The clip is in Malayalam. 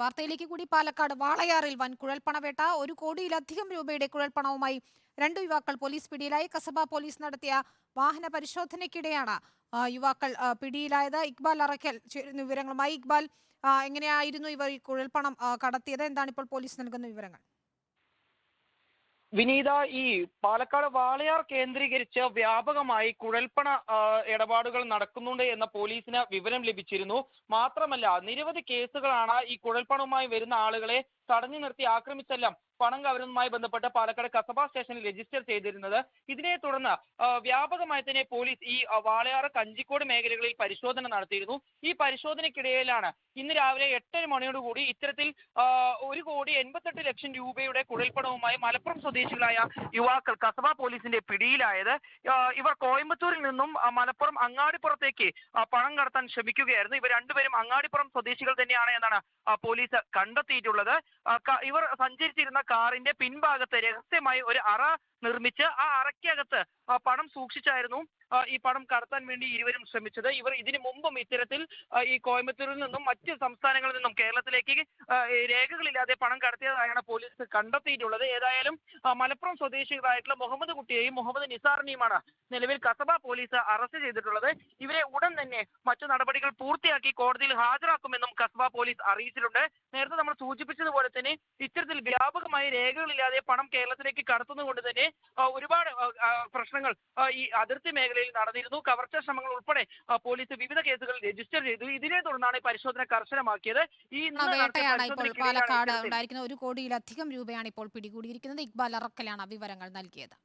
വാർത്തയിലേക്ക് കൂടി പാലക്കാട് വാളയാറിൽ വൻ കുഴൽപ്പണവേട്ട ഒരു കോടിയിലധികം രൂപയുടെ കുഴൽപ്പണവുമായി രണ്ടു യുവാക്കൾ പോലീസ് പിടിയിലായി. കസബ പോലീസ് നടത്തിയ വാഹന പരിശോധനയ്ക്കിടെയാണ് യുവാക്കൾ പിടിയിലായത്. ഇക്ബാൽ അറക്കൽ ചേരുന്ന വിവരങ്ങളുമായി. ഇക്ബാൽ എങ്ങനെയായിരുന്നു ഇവർ ഈ കുഴൽപ്പണം കടത്തിയത്? എന്താണ് ഇപ്പോൾ പോലീസ് നൽകുന്ന വിവരങ്ങൾ? വിനീത ഈ പാലക്കാട് വാളയാർ കേന്ദ്രീകരിച്ച് വ്യാപകമായി കുഴൽപ്പണ ഇടപാടുകൾ നടക്കുന്നുണ്ട് എന്ന പോലീസിന് വിവരം ലഭിച്ചിരുന്നു. മാത്രമല്ല നിരവധി കേസുകളാണ് ഈ കുഴൽപ്പണവുമായി വരുന്ന ആളുകളെ തടഞ്ഞു നിർത്തി ആക്രമിച്ചെല്ലാം പണം കവരുന്നതുമായി ബന്ധപ്പെട്ട് പാലക്കാട് കസബ സ്റ്റേഷനിൽ രജിസ്റ്റർ ചെയ്തിരുന്നത്. ഇതിനെ തുടർന്ന് വ്യാപകമായി തന്നെ പോലീസ് ഈ വാളയാറ് കഞ്ചിക്കോട് മേഖലകളിൽ പരിശോധന നടത്തിയിരുന്നു. ഈ പരിശോധനയ്ക്കിടയിലാണ് ഇന്ന് രാവിലെ എട്ടര മണിയോടുകൂടി ഇത്തരത്തിൽ ഒരു കോടി എൺപത്തെട്ട് ലക്ഷം രൂപയുടെ കുഴൽപ്പണവുമായി മലപ്പുറം സ്വദേശികളായ യുവാക്കൾ കസബ പോലീസിന്റെ പിടിയിലായത്. ഇവർ കോയമ്പത്തൂരിൽ നിന്നും മലപ്പുറം അങ്ങാടിപ്പുറത്തേക്ക് പണം കടത്താൻ ശ്രമിക്കുകയായിരുന്നു. ഇവർ രണ്ടുപേരും അങ്ങാടിപ്പുറം സ്വദേശികൾ തന്നെയാണ് എന്നാണ് പോലീസ് കണ്ടെത്തിയിട്ടുള്ളത്. ഇവർ സഞ്ചരിച്ചിരുന്ന കാറിന്റെ പിൻഭാഗത്ത് രഹസ്യമായി ഒരു അറ നിർമ്മിച്ച് ആ അറയ്ക്കകത്ത് പണം സൂക്ഷിച്ചായിരുന്നു. ഈ പണം കടത്താൻ വേണ്ടി ഇരുവരും ശ്രമിച്ചത്. ഇവർ ഇതിനു മുമ്പും ഇത്തരത്തിൽ ഈ കോയമ്പത്തൂരിൽ നിന്നും മറ്റ് സംസ്ഥാനങ്ങളിൽ നിന്നും കേരളത്തിലേക്ക് രേഖകളില്ലാതെ പണം കടത്തിയതായാണ് പോലീസ് കണ്ടെത്തിയിട്ടുള്ളത്. ഏതായാലും മലപ്പുറം സ്വദേശികളായിട്ടുള്ള മുഹമ്മദ് കുട്ടിയെയും മുഹമ്മദ് നിസാറിനെയുമാണ് നിലവിൽ കസബ പോലീസ് അറസ്റ്റ് ചെയ്തിട്ടുള്ളത്. ഇവരെ ഉടൻ തന്നെ മറ്റു നടപടികൾ പൂർത്തിയാക്കി കോടതിയിൽ ഹാജരാക്കുമെന്നും കസബ പോലീസ് അറിയിച്ചിട്ടുണ്ട്. നേരത്തെ നമ്മൾ സൂചിപ്പിച്ചതുപോലെ തന്നെ ഇത്തരത്തിൽ വ്യാപകമായി രേഖകളില്ലാതെ പണം കേരളത്തിലേക്ക് കടത്തുന്നതുകൊണ്ട് തന്നെ ഒരുപാട് പ്രശ്നങ്ങൾ ഈ അതിർത്തി മേഖലയിൽ നടന്നിരുന്നു. കവർച്ച ശ്രമങ്ങൾ ഉൾപ്പെടെ പോലീസ് വിവിധ കേസുകൾ രജിസ്റ്റർ ചെയ്തു. ഇതിനെ തുടർന്നാണ് പരിശോധന കർശനമാക്കിയത്. ഈ ഇപ്പോൾ പാലക്കാട് ഉണ്ടായിരിക്കുന്ന ഒരു കോടിയിലധികം രൂപയാണ് ഇപ്പോൾ പിടികൂടിയിരിക്കുന്നത്. ഇക്ബാൽ അറക്കലാണ് വിവരങ്ങൾ നൽകിയത്.